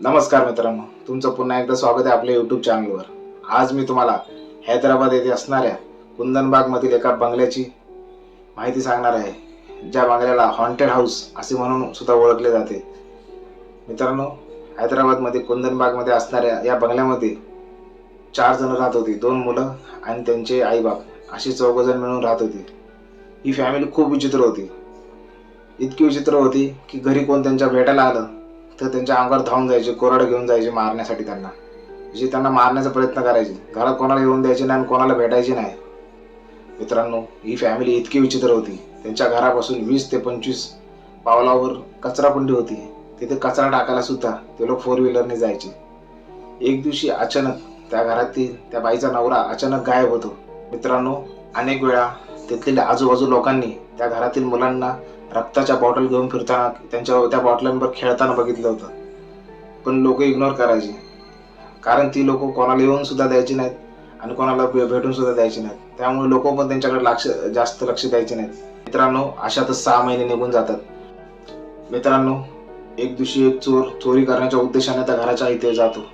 नमस्कार मित्रांनो तुमचं पुन्हा एकदा स्वागत आहे आपल्या यूट्यूब चॅनलवर आज मी तुम्हाला हैदराबाद येथे असणाऱ्या कुंदनबागमधील एका बंगल्याची माहिती सांगणार आहे ज्या बंगल्याला हॉन्टेड हाऊस असे म्हणून सुद्धा ओळखले जाते. मित्रांनो हैदराबादमध्ये कुंदनबागमध्ये असणाऱ्या या बंगल्यामध्ये चार जण राहत होती दोन मुलं आणि त्यांचे आईबाप. अशी चौघजण मिळून राहत होती. ही फॅमिली खूप विचित्र होती. इतकी विचित्र होती की घरी कोण त्यांच्या भेटायला आलं तर त्यांच्या अंगावर धावून जायचे कोरडं घेऊन जायचे मारण्यासाठी त्यांना. जी त्यांना मारण्याचा प्रयत्न करायचे. घरात कोणाला येऊन द्यायचे नाही आणि कोणाला भेटायचे नाही. मित्रांनो ही फॅमिली इतकी विचित्र होती. त्यांच्या घरापासून वीस ते पंचवीस पावलावर कचरापंडी होती. तिथे कचरा टाकायला सुद्धा ते लोक फोर व्हीलरने जायचे. एक दिवशी अचानक त्या घरातील त्या बाईचा नवरा अचानक गायब होतो. मित्रांनो अनेक वेळा तेथील आजूबाजू लोकांनी त्या घरातील मुलांना रक्ताच्या बॉटल घेऊन फिरताना त्यांच्या त्या बॉटलांवर खेळताना बघितलं होतं. पण लोक इग्नोर करायचे. कारण ती लोक कोणाला येऊन सुद्धा द्यायची नाहीत आणि कोणाला भेटून सुद्धा द्यायची नाहीत. त्यामुळे लोक पण त्यांच्याकडे लक्ष जास्त लक्ष द्यायचे नाहीत. मित्रांनो अशातच सहा महिने निघून जातात. मित्रांनो एक दिवशी एक चोर चोरी करण्याच्या उद्देशाने त्या घराच्या इथे जातो.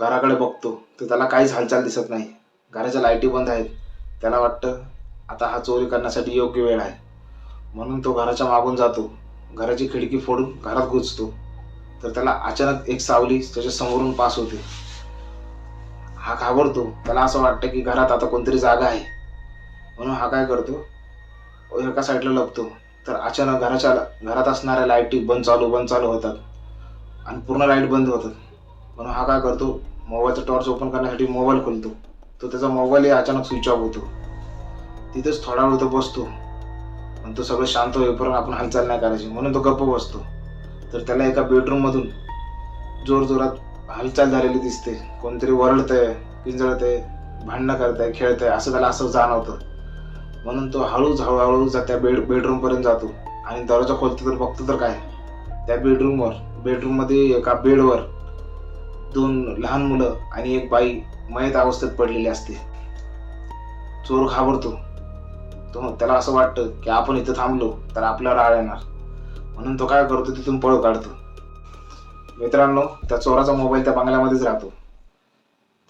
घराकडे बघतो. तर त्याला काहीच हालचाल दिसत नाही. घराच्या लाईटी बंद आहेत. त्याला वाटतं आता हा चोरी करण्यासाठी योग्य वेळ आहे. म्हणून तो घराच्या मागून जातो. घराची खिडकी फोडून घरात घुसतो तर त्याला अचानक एक सावली त्याच्या समोरून पास होते. हा घाबरतो. त्याला असं वाटतं की घरात आता कोणतरी जागा आहे. म्हणून हा काय करतो? एका साईडला लपतो. तर अचानक घराच्या घरात असणाऱ्या लाईटी बंद चालू बंद चालू होतात. आणि पूर्ण लाइट बंद होतात. म्हणून हा काय करतो? मोबाईलचा टॉर्च ओपन करण्यासाठी मोबाईल खोलतो. तो त्याचा मोबाईलही अचानक स्विच ऑफ होतो. तिथेच थोडा वेळ तो बसतो. आणि तो सगळं शांत होईपर्यंत आपण हालचाल नाही करायची. म्हणून तो गप्प बसतो. तर त्याला एका बेडरूममधून जोरजोरात जोर जोरात हालचाल झालेली दिसते. कोणतरी वरडतंय पिंजळतंय भांडणं करतंय खेळतंय असं त्याला असं जाणवतं. म्हणून तो हळूच हळूहळू त्या बेड बेडरूमपर्यंत जातो. आणि दरवाजा खोलतो तर बघतो तर काय? त्या बेडरूमवर बेडरूममध्ये एका बेडवर दोन लहान मुलं आणि एक बाई मयत अवस्थेत पडलेली असते. चोर घाबरतो. तो त्याला असं वाटतं की आपण इथं थांबलो तर आपल्यावर आळ येणार. म्हणून तो काय करतो तिथून पळ काढतो. मित्रांनो त्या चोराचा मोबाईल त्या बंगल्यामध्येच राहतो.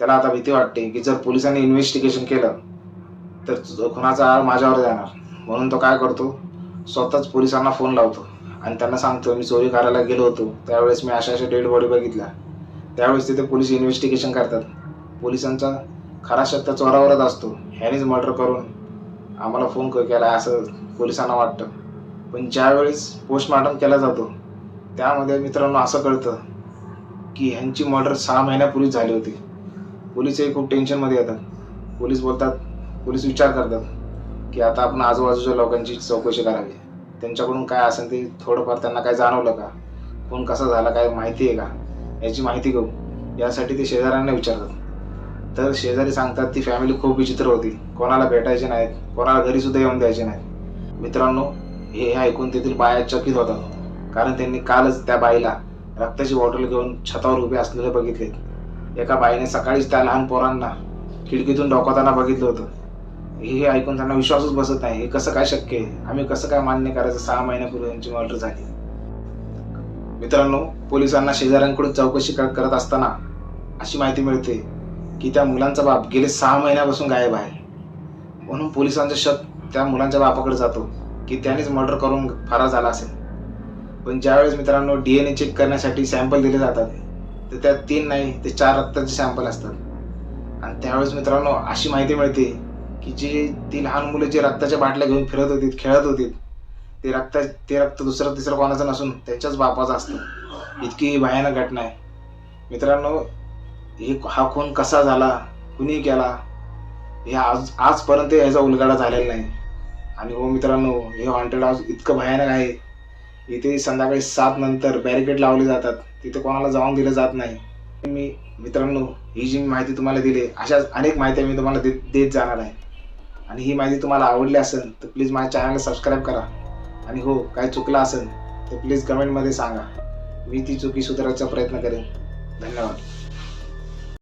त्याला आता भीती वाटते की जर पोलिसांनी इन्व्हेस्टिगेशन केलं तर खुनाचा आळ माझ्यावर जाणार. म्हणून तो काय करतो स्वतःच पोलिसांना फोन लावतो आणि त्यांना सांगतो मी चोरी करायला गेलो होतो. त्यावेळेस मी अशा अशा डेड बॉडी बघितल्या. त्यावेळेस तिथे पोलीस इन्व्हेस्टिगेशन करतात. पोलिसांचा खरा शक चोरावरच असतो. ह्यानेच मर्डर करून आम्हाला फोन क- केला असं पोलिसांना वाटतं. पण ज्यावेळेस पोस्टमॉर्टम केला जातो त्यामध्ये मित्रांनो असं कळतं की ह्यांची मर्डर सहा महिन्यापूर्वीच झाली होती. पोलिसही खूप टेन्शनमध्ये येतात. पोलीस बोलतात पोलीस विचार करतात की आता आपण आजूबाजूच्या लोकांची चौकशी करावी. त्यांच्याकडून काय असेल ते थोडंफार त्यांना काय जाणवलं का? कोण कसा झाला काय माहिती आहे का? याची माहिती घेऊ. यासाठी ते शेजाऱ्यांना विचारतात. तर शेजारी सांगतात ती फॅमिली खूप विचित्र होती. कोणाला भेटायचे नाहीत. कोणाला घरीसुद्धा येऊन द्यायचे नाहीत. मित्रांनो हे ऐकून तेथील बाया चकित होतात. कारण त्यांनी कालच त्या बाईला रक्ताची बॉटल घेऊन छतावर उभे असलेले बघितले. एका बाईने सकाळीच त्या लहान पोरांना खिडकीतून डोकावताना बघितलं होतं. हे ऐकून त्यांना विश्वासच बसत नाही. हे कसं काय शक्य आहे? आम्ही कसं काय मान्य करायचं? सहा महिन्यापूर्वी यांची मर्डर झाली. मित्रांनो पोलिसांना शेजाऱ्यांकडून चौकशी करत असताना अशी माहिती मिळते. की त्या मुलांचा बाप गेले सहा महिन्यापासून गायब आहे. म्हणून पोलिसांचा शक त्या मुलांच्या बापाकडे जातो की त्यानेच मर्डर करून फरार झाला असेल. पण ज्यावेळेस मित्रांनो डी एन ए चेक करण्यासाठी सॅम्पल दिले जातात तर त्यात तीन नाही ते चार रक्ताचे सॅम्पल असतात. आणि त्यावेळेस मित्रांनो अशी माहिती मिळते की जे ती लहान मुलं जे रक्ताच्या बाटल्या घेऊन फिरत होती खेळत होती ते रक्त ते रक्त दुसरं तिसरं कोणाचं नसून त्यांच्याच बापाचं असतं. इतकी भयानक घटना आहे. मित्रांनो हे हा खून कसा झाला? कुणी केला? हे आज आजपर्यंत याचा उलगडा झालेला नाही. आणि हो मित्रांनो हे हॉन्टेड हाऊस इतकं भयानक आहे. इथे संध्याकाळी सात नंतर बॅरिकेड लावले जातात. तिथे कोणाला जाऊन दिलं जात नाही. मी मित्रांनो ही जी माहिती तुम्हाला दिली अशाच अनेक माहिती मी तुम्हाला देत देत जाणार आहे. आणि ही माहिती तुम्हाला आवडली असेल तर प्लीज माझ्या चॅनलला सबस्क्राईब करा. आणि हो काय चुकलं असेल तर प्लीज कमेंटमध्ये सांगा. मी ती चुकी सुधारायचा प्रयत्न करेन. धन्यवाद.